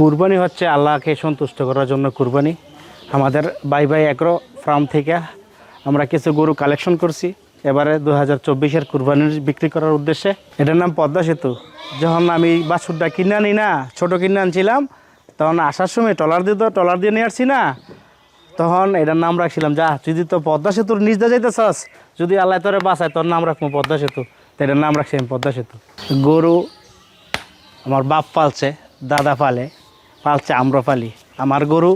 কুরবানি হচ্ছে আল্লাহকে সন্তুষ্ট করার জন্য কুরবানি। আমাদের বাই বাই এগ্রো ফার্ম থেকে আমরা কিছু গরু কালেকশন করছি। এবারে দু হাজার চব্বিশের কুরবানির বিক্রি করার উদ্দেশ্যে। এটার নাম পদ্মা সেতু। যখন আমি বাছুরটা কিনে আনি না, ছোটো কিনে আনছিলাম, তখন আসার সময় টলার দিয়ে তো টলার দিয়ে নিয়ে আসছি না। তখন এটার নাম রাখছিলাম, যা, যদি তো পদ্মা সেতুর নিচ দিয়ে যাইতেছস, যদি আল্লাহ তোরে বাঁচায়, তোর নাম রাখব পদ্মা সেতু। তো এটার নাম রাখছি আমি পদ্মা সেতু। গরু আমার বাপ পালছে, দাদা পালে। পালছে আমরা পালি আমার গরু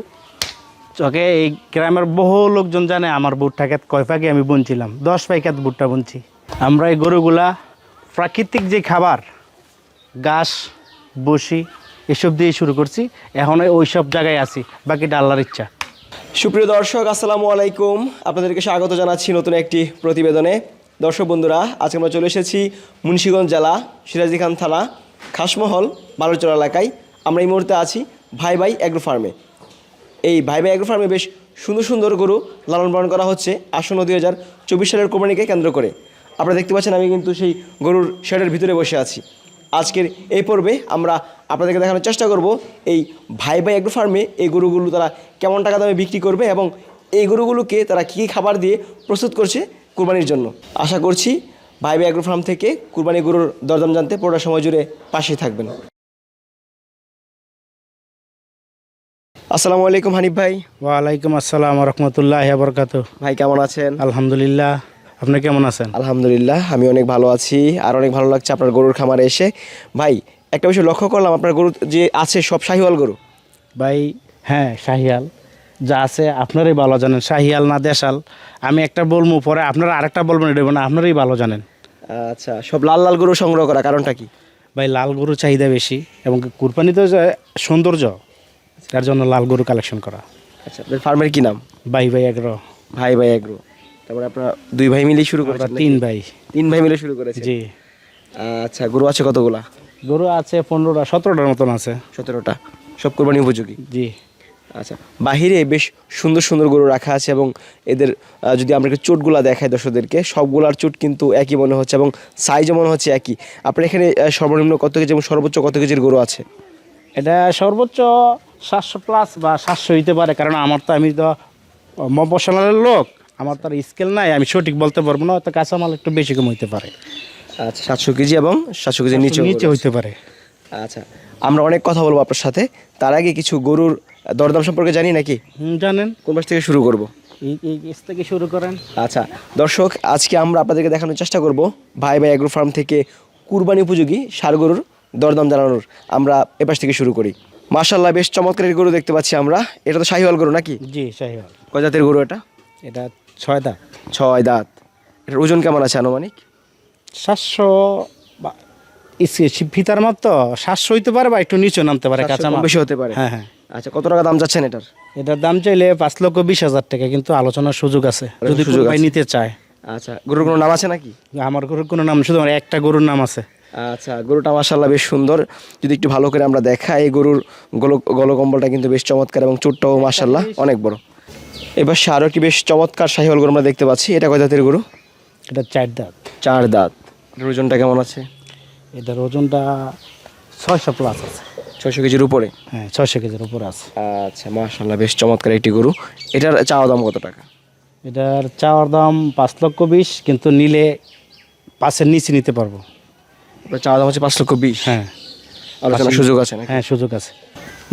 চকে এই গ্রামের বহু লোকজন জানে আমার বুটটাকে কয় পাখি আমি বুনছিলাম, দশ পাইকাত বুটটা বুনছি। আমরা এই গরুগুলা প্রাকৃতিক যে খাবার, ঘাস বসি এসব দিয়ে শুরু করছি, এখন ওই সব জায়গায় আছি, বাকি ডাল্লার ইচ্ছা। সুপ্রিয় দর্শক, আসসালামু আলাইকুম। আপনাদেরকে স্বাগত জানাচ্ছি নতুন একটি প্রতিবেদনে। দর্শক বন্ধুরা, আজকে আমরা চলে এসেছি মুন্সিগঞ্জ জেলা সিরাজি খান থানা, খাসমহল বালুচর এলাকায়। আমরা এই মুহূর্তে আছি ভাই ভাই অ্যাগ্রো ফার্মে এই ভাই ভাই অ্যাগ্রো ফার্মে বেশ সুন্দর সুন্দর গরু লালন পালন করা হচ্ছে আসন্ন দুই হাজার চব্বিশ সালের কোরবানিকে কেন্দ্র করে। আপনারা দেখতে পাচ্ছেন আমি কিন্তু সেই গরুর শেডের ভিতরে বসে আছি। আজকের এই পর্বে আমরা আপনাদেরকে দেখানোর চেষ্টা করব এই ভাই ভাই অ্যাগ্রো ফার্মে এই গরুগুলো তারা কেমন টাকা দামে বিক্রি করবে এবং এই গরুগুলোকে তারা কী কী খাবার দিয়ে প্রস্তুত করছে কুরবানির জন্য। আশা করছি ভাই ভাই অ্যাগ্রো ফার্ম থেকে কুরবানি গরুর দরদাম জানতে পুরোটা সময় জুড়ে পাশেই থাকবেন। আসসালামু আলাইকুম হানিফ ভাই। ওয়ালাইকুম আসসালাম রহমতুল্লাহ বরকাত ভাই কেমন আছেন? আলহামদুলিল্লাহ। আপনি কেমন আছেন? আলহামদুলিল্লাহ আমি অনেক ভালো আছি। আর অনেক ভালো লাগছে আপনার গরুর খামারে এসে। ভাই একটা বিষয় লক্ষ্য করলাম আপনার গরু যে আছে সব শাহিওয়াল গরু? ভাই হ্যাঁ শাহিয়াল। যা আছে আপনারই ভালো জানেন শাহিয়াল না দেশাল। আমি একটা বলব পরে আপনারা আরেকটা বলবেন এটা না আপনারই ভালো জানেন। আচ্ছা সব লাল লাল গরু সংগ্রহ করা কারণটা কি? ভাই লাল গরুর চাহিদা বেশি এবং কুরবানিতে যে সৌন্দর্য তার জন্য লাল গরু কালেকশন করা। আচ্ছা আপনার ফার্মের কি নাম? ভাই ভাই এগ্রো। ভাই ভাই এগ্রো। তারপরে আপনার দুই ভাই মিলে শুরু করেছেন তিন ভাই। তিন ভাই মিলে শুরু করেছে জি। আচ্ছা গরু আছে কতগুলা? গরু আছে পনেরোটা সতেরোটার মতন আছে। সতেরোটা। সব কোরবানি উপযোগী? জি। আচ্ছা বাহিরে বেশ সুন্দর সুন্দর গরু রাখা আছে এবং এদের যদি আমরা একটু চোটগুলা দেখাই দর্শকদেরকে সবগুলার চোট কিন্তু একই মনে হচ্ছে এবং সাইজও মনে হচ্ছে একই। আপনার এখানে সর্বনিম্ন কত কেজি এবং সর্বোচ্চ কত কেজির গরু আছে? এটা সর্বোচ্চ সাতশো প্লাস বা সাতশো হইতে পারে কারণ আমার তো আমি তো মফসলের লোক আমার তো স্কেল নাই আমি সঠিক বলতে পারব না তো কাঁচামাল একটু বেশি কম হইতে পারে। আচ্ছা সাতশো কেজি এবং সাতশো কেজি নিচে নিচে হইতে পারে। আচ্ছা আমরা অনেক কথা বলব আপনার সাথে তার আগে কিছু গরুর দরদাম সম্পর্কে জানি নাকি? জানেন। কোন পাশ থেকে শুরু করব? এই এই থেকে শুরু করেন। আচ্ছা দর্শক আজকে আমরা আপনাদেরকে দেখানোর চেষ্টা করব ভাই ভাই অ্যাগ্রো ফার্ম থেকে কুরবানি উপযোগী সার গরুর দরদাম জানানোর আমরা এপাশ থেকে শুরু করি। মাশাল্লাহ বেশ চমৎকার গরু দেখতে পাচ্ছি আমরা। এটা তো শাহিওয়াল গরু নাকি? জি শাহিওয়াল। কয় জাতের গরু এটা? এটা ছয় দাঁত। ছয় দাঁত। এটার ওজন কেমন আছে আনুমানিক? সাতশো ফিতার মত তো সাতশো হইতে পারে বা একটু নিচে নামতে পারে কম বেশি হতে পারে। হ্যাঁ হ্যাঁ। আচ্ছা কত টাকা দাম চাচ্ছেন এটার? এটার দাম চাইলে পাঁচ লক্ষ বিশ হাজার টাকা কিন্তু আলোচনার সুযোগ আছে। যদি সুযোগ। নিতে চায়। আচ্ছা গরুর কোনো নাম আছে নাকি? আমার গরুর কোনো নাম শুধু আমার একটা গরুর নাম আছে। আচ্ছা গরুটা মাসাল্লাহ বেশ সুন্দর। যদি একটু ভালো করে আমরা দেখাই এই গরুর গলো গলকম্বলটা কিন্তু বেশ চমৎকার এবং চোটটাও মাসাল্লাহ অনেক বড়। এবার সে আরও একটি বেশ চমৎকার শাহিওয়াল গরু আমরা দেখতে পাচ্ছি। এটা কয় জাতের গরু? এটা চার দাঁত। চার দাঁত। এটার ওজনটা কেমন আছে? এটার ওজনটা ছয়শো প্লাস আছে। ছয়শো কেজির উপরে? হ্যাঁ ছয়শো কেজির উপরে আছে। আচ্ছা মাসাল্লাহ বেশ চমৎকার একটি গরু। এটার চাওয়া দাম কত টাকা? এটার চাওয়ার দাম পাঁচ লক্ষ বিশ কিন্তু নিলে পাঁচের নিচে নিতে পারব। চাওয়া দাম হচ্ছে পাঁচ লক্ষ বিশ। হ্যাঁ। আলোচনার সুযোগ আছে হ্যাঁ সুযোগ আছে।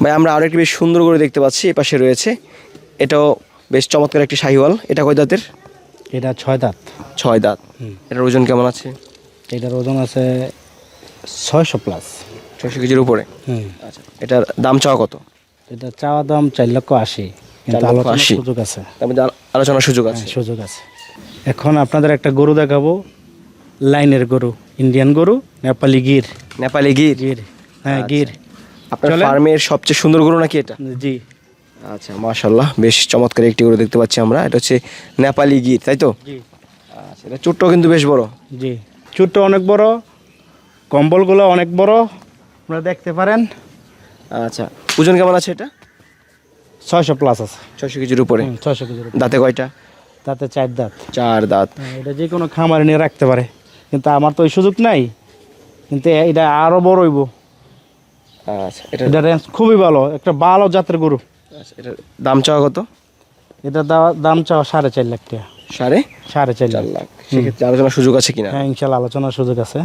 ভাই আমরা আরও একটি বেশ সুন্দর গরু দেখতে পাচ্ছি এ পাশে রয়েছে। এটাও বেশ চমৎকার একটি শাহিওয়াল। এটা কয় দাঁতের? এটা ছয় দাঁত। ছয় দাঁত। এটার ওজন কেমন আছে? এটার ওজন আছে ছয়শো প্লাস। ছয়শো কেজির উপরে? আচ্ছা এটার দাম চাওয়া কত? এটা চাওয়া দাম চার লক্ষ আশি। কিন্তু আলোচনার। সুযোগ আছে। আলোচনার সুযোগ আছে। হ্যাঁ সুযোগ আছে। এখন আপনাদের একটা গরু দেখাবো। লাইনের গরু। ইন্ডিয়ান গরু নেপালি গির। নেপালি গির? গির হ্যাঁ গির। আপনার। ফার্মের সবচেয়ে সুন্দর গরু নাকি এটা? জি। আচ্ছা মাশাল্লাহ বেশ চমৎকার একটি গরু দেখতে পাচ্ছি আমরা। এটা হচ্ছে নেপালি গির তাই তো? জি। আচ্ছা এটা চোটটাও কিন্তু বেশ বড়। জি। চুটটা অনেক বড় কম্বলগুলো অনেক বড়। আপনারা দেখতে পারেন। আচ্ছা ওজন কেমন আছে এটা? ছয়শো প্লাস আছে। ছয়শো কেজির উপরে। ছয়শো কেজির। দাঁতে কয়টা? তাতে চার দাঁত। চার দাঁত। হ্যাঁ, এটা যে কোনো খামারে নিয়ে রাখতে পারে। কিন্তু আমার তো ওই সুযোগ নাই। কিন্তু এটা আরও বড় হইব। আচ্ছা এটা এটা রেঞ্জ খুবই ভালো একটা ভালো জাতের গরু। আচ্ছা এটার দাম চাওয়া কত? এটা দাম চাওয়া সাড়ে চার লাখ টাকা। সাড়ে? সাড়ে চার লাখ। লাখ। সেক্ষেত্রে আলোচনার সুযোগ আছে কিনা? হ্যাঁ ইনশাল্লাহ আলোচনার সুযোগ আছে।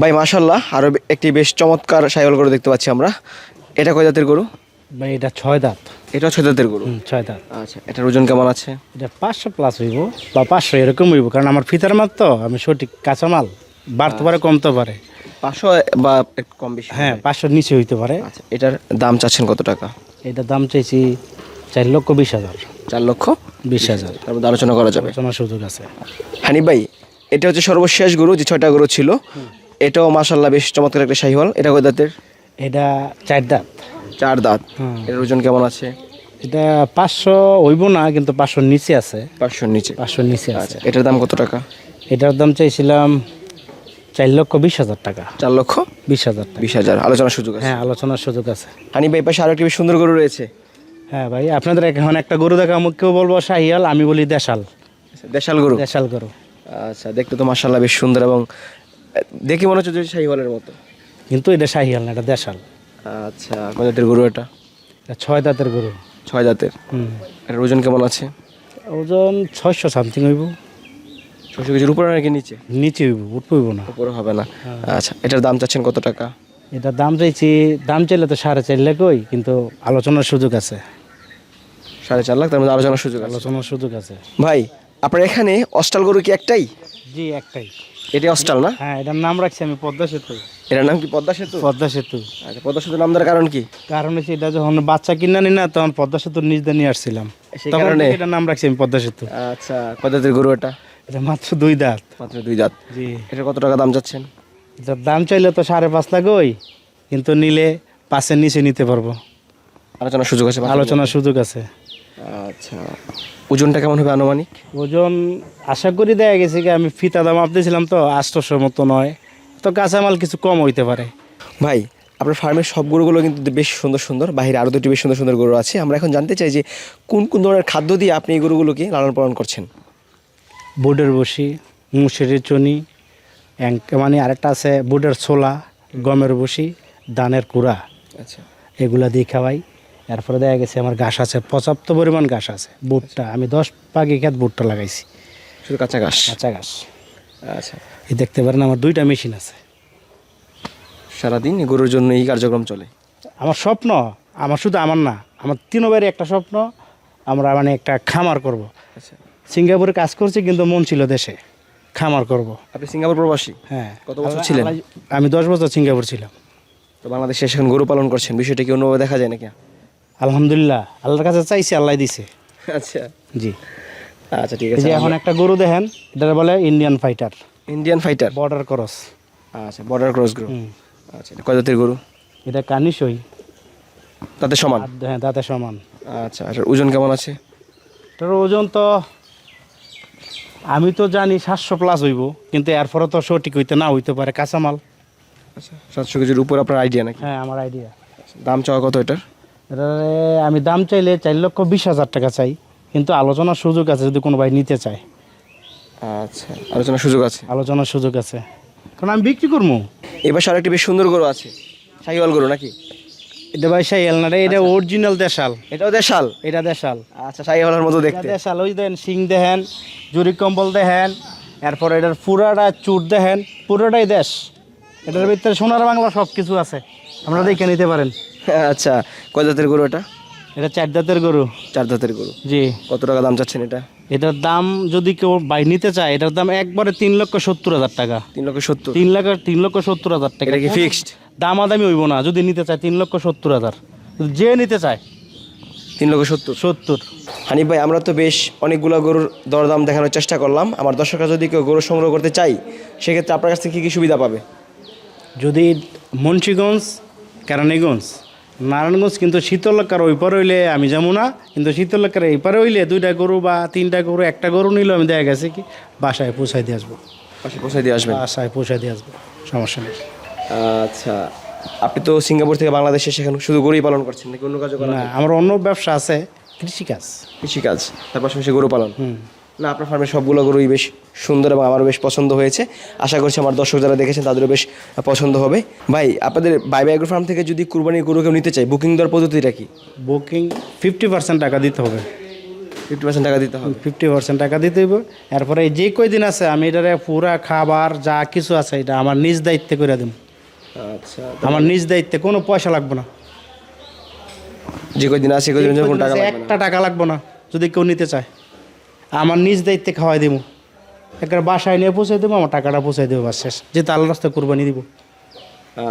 ভাই মাশাল্লাহ আরও একটি বেশ চমৎকার সাইকেল গরু দেখতে পাচ্ছি আমরা। এটা কয় জাতের গরু? ভাই এটা ছয় দাঁত। এটাও ছয় জাতের গরু? ছয় দাঁত। আচ্ছা এটার ওজন কেমন আছে? এটা পাঁচশো প্লাস হইব বা পাঁচশো এরকম হইব কারণ আমার ফিতার মাল তো আমি সঠিক কাঁচামাল বাড়তে পারে কমতে পারে। পাঁচশো বা একটু কম বেশি হ্যাঁ পাঁচশোর নিচে হইতে পারে। আচ্ছা এটার দাম চাচ্ছেন কত টাকা? এটা দাম চাইছি চার লক্ষ বিশ হাজার। চার লক্ষ বিশ হাজার। তার মধ্যে আলোচনা করা যাবে। আলোচনার সুযোগ আছে। হানিফ ভাই এটা হচ্ছে সর্বশেষ গরু যে ছয়টা গরু ছিল। এটাও মাশাল্লাহ বেশ চমৎকার একটা শাহিওয়াল। এটা কয় দাঁতের? এটা চার দাঁত। চার দাঁত। এর ওজন কেমন আছে? এটা পাঁচশো হইব না কিন্তু পাঁচশোর নিচে আছে। পাঁচশোর নিচে। পাঁচশোর নিচে আছে। আচ্ছা এটার দাম কত টাকা? এটার দাম চাইছিলাম চার লক্ষ বিশ হাজার টাকা। চার লক্ষ বিশ হাজার বিশ হাজার আলোচনার সুযোগ আছে। হ্যাঁ আলোচনার সুযোগ আছে। হানিফ ভাই পাশে আরও একটি বেশ সুন্দর গরু রয়েছে। হ্যাঁ ভাই আপনাদের এখন একটা গরু দেখা আমাকে কেউ বলব শাহিয়াল আমি বলি দেশাল। আচ্ছা, দেশাল গরু? দেশাল গরু। আচ্ছা দেখতে তো মাশাল্লাহ বেশ সুন্দর এবং দেখে মনে হচ্ছে যে শাহিওয়ালের মতো। কিন্তু এটা শাহিয়াল না এটা দেশাল। আচ্ছা কয় জাতের গরু এটা? ছয় দাঁতের গরু। ছয় জাতের। হুম। এটার ওজন কেমন আছে? ওজন ছয়শো সামথিং হইব। ছশো কেজির উপরে নাকি নিচে? নিচে হইব উঠবো হইব না। উপরে হবে না। আচ্ছা এটার দাম চাচ্ছেন কত টাকা? এটা দাম চাইছি দাম চাইলে তো সাড়ে চার লাখই কিন্তু আলোচনার সুযোগ আছে। সাড়ে চার লাখ তার মধ্যে আলোচনার সুযোগ আলোচনার সুযোগ আছে। ভাই আপনার এখানে অস্টাল গরু কি একটাই? জি একটাই। এটি অস্টাল না? হ্যাঁ এটার নাম রাখছি আমি পদ্মা সেতু। এটার নাম কি পদ্মা সেতু? পদ্মা সেতু। আচ্ছা পদ্মা সেতু নাম দেওয়ার কারণ কি? কারণ হচ্ছে এটা যখন বাচ্চা কিনা নি না তখন পদ্মা সেতুর নিচ দিয়ে নিয়ে আসছিলাম। সেই কারণে? এটার নাম রাখছি আমি পদ্মা সেতু। আচ্ছা গরু এটা? এটা মাত্র দুই দাঁত। মাত্র দুই জাত জি। এটার কত টাকা দাম চাচ্ছেন? এটার দাম চাইলে তো সাড়ে পাঁচ লাখ ওই কিন্তু নিলে পাঁচের নিচে নিতে পারব। আলোচনার সুযোগ আছে আলোচনার সুযোগ আছে। আচ্ছা। ওজনটা কেমন হবে আনুমানিক? ওজন আশা করি দেয়া গেছে কি আমি ফিতা দাম আপতেছিলাম তো আষ্টশোর মতো নয়। তো কাঁচামাল কিছু কম হইতে পারে। ভাই আপনার ফার্মের সব গরুগুলো কিন্তু বেশ সুন্দর সুন্দর বাইরে আরও দুটি বেশ সুন্দর সুন্দর গরু আছে। আমরা এখন জানতে চাই যে কোন কোন ধরনের খাদ্য দিয়ে আপনি এই গরুগুলোকে লালন পালন করছেন? বুটের বসি মুসুরির চনি অ্যাঙ্ক মানে আরেকটা আছে বুটের ছোলা গমের বসি ধানের কুড়া। আচ্ছা। এগুলা দিয়ে খাওয়াই। এরপরে দেখা গেছে আমার ঘাস আছে পর্যাপ্ত পরিমাণ ঘাস আছে বুটটা আমি দশ পাখি খেত বুটটা লাগাইছি। শুধু কাঁচা ঘাস? কাঁচা ঘাস। আচ্ছা। এই দেখতে পারেন আমার দুইটা মেশিন আছে। সারাদিন গরুর জন্য এই কার্যক্রম চলে? আমার স্বপ্ন আমার শুধু আমার না আমার তিন বাড়ি একটা স্বপ্ন আমরা মানে একটা খামার করব। আচ্ছা। সিঙ্গাপুরে কাজ করছি কিন্তু মন ছিল দেশে। খামার করব। আপনি সিঙ্গাপুর প্রবাসী? হ্যাঁ। কত বছর ছিলেন? আমি দশ বছর সিঙ্গাপুর ছিলাম। তো বাংলাদেশে এখন গরু পালন করছেন বিষয়টা কি অন্যভাবে দেখা যায় নাকি? আলহামদুলিল্লাহ আল্লাহর কাছে চাইছি আল্লাহ দিছে। আচ্ছা। জি। আচ্ছা ঠিক আছে। এখন একটা গরু দেখেন এটা বলে Indian fighter Indian fighter border cross আচ্ছা বর্ডার ক্রস গরু। আচ্ছা এটা কয় জাতের গরু? এটা কানিসই তাতে সমান? হ্যাঁ দাঁতে সমান। আচ্ছা আর ওজন কেমন আছে? এটার ওজন তো আমি তো জানি সাতশো প্লাস হইব কিন্তু এরপরে তো সঠিক হইতে না হইতে পারে কাঁচামাল। আচ্ছা সাতশো কেজির উপর আপনার আইডিয়া নাকি? হ্যাঁ আমার আইডিয়া দাম চাওয়া কত এটারে? আমি দাম চাইলে চার লক্ষ বিশ হাজার টাকা চাই কিন্তু আলোচনার সুযোগ আছে যদি কোনো ভাই নিতে চায়। আচ্ছা আলোচনার সুযোগ আছে? আলোচনার সুযোগ আছে। কারণ আমি বিক্রি করব এবার আরেকটি বেশ সুন্দর গরু আছে শাহিওয়াল গরু নাকি? এটা ভাই সাই এলনারে এটা অরিজিনাল দেশাল। এটাও দেশাল? এটা দেশাল। আচ্ছা শাহিওয়ালের মতো দেখতে। দেশাল ওই দেন সিং দেখেন জুরি কম্বল দেখেন এরপর এটার পুরাটা চুট দেখেন পুরোটাই দেশ। এটার ভিতরে সোনার বাংলা সব কিছু আছে। আপনারা দেখে নিতে পারেন। আচ্ছা কয় জাতের গরু এটা? এটা চার দাঁতের গরু। চার জাতের গরু। জি। কত টাকা দাম চাচ্ছেন এটা? এটার দাম যদি কেউ বাই নিতে চায় এটার দাম একবারে তিন লক্ষ সত্তর হাজার টাকা। তিন লক্ষ সত্তর? তিন লাখ তিন লক্ষ সত্তর হাজার টাকা। এটা কি ফিক্সড দামাদামি হইব না যদি নিতে চায় তিন লক্ষ সত্তর হাজার। যে নিতে চায়। তিন লক্ষ সত্তর? সত্তর। হানিফ ভাই আমরা তো বেশ অনেকগুলো গরুর দরদাম দেখানোর চেষ্টা করলাম। আমার দর্শকরা যদি কেউ গরু সংগ্রহ করতে চাই সেক্ষেত্রে আপনার কাছ থেকে কী কী সুবিধা পাবে? যদি মুন্সীগঞ্জ কেরানীগঞ্জ নারায়ণগঞ্জ কিন্তু শীতলকার ওই পারে হইলে আমি যাব না কিন্তু শীতলকার এই পারে হইলে দুইটা গরু বা তিনটা গরু একটা গরু নিলেও আমি দেখা গেছে কি বাসায় পৌঁছাই দিয়ে আসব। পাশে পৌঁছায় দিয়ে আসবেন? বাসায় পৌঁছাই দিয়ে আসব সমস্যা নেই। আচ্ছা আপনি তো সিঙ্গাপুর থেকে বাংলাদেশে সেখানে শুধু গরুই পালন করছেন নাকি অন্য কাজও করেন? না আমার অন্য ব্যবসা আছে কৃষিকাজ। কৃষিকাজ তার পাশাপাশি গরু পালন? হুম। না আপনার ফার্মের সবগুলো গরুই বেশ সুন্দর এবং আমারও বেশ পছন্দ হয়েছে। আশা করছি আমার দর্শক যারা দেখেছেন তাদেরও বেশ পছন্দ হবে। ভাই আপনাদের বাই বাই ফার্ম থেকে যদি কুরবানির গরু কেউ নিতে চায় বুকিং দেওয়ার পদ্ধতিটা কি? বুকিং ফিফটি পার্সেন্ট টাকা দিতে হবে। ফিফটি পার্সেন্ট টাকা দিতে হবে। ফিফটি পার্সেন্ট টাকা দিতে হইব। এরপরে যে কয়দিন আছে আমি এটারে পুরা খাবার যা কিছু আছে এটা আমার নিজ দায়িত্বে করে দিন আচ্ছা আমার নিজ দায়িত্বে কোনো পয়সা লাগবে না। যে কদিন আছে টাকা একটা টাকা লাগবে না যদি কেউ নিতে চায়। আমার নিজ দায়িত্বে খাওয়াই দেবো একটা বাসায় নিয়ে পৌঁছে দেবো আমার টাকাটা পৌঁছে দেবো বাস শেষ। যে তাল রাস্তায় কোরবানি দিব।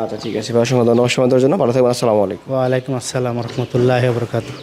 আচ্ছা ঠিক আছে ভাই অসংখ্য ধন্যবাদ। সময় দেওয়ার জন্য ভালো থাকবেন আসসালামু আলাইকুম। ওয়ালাইকুম আসসালাম রহমতুল্লাহ বরকাত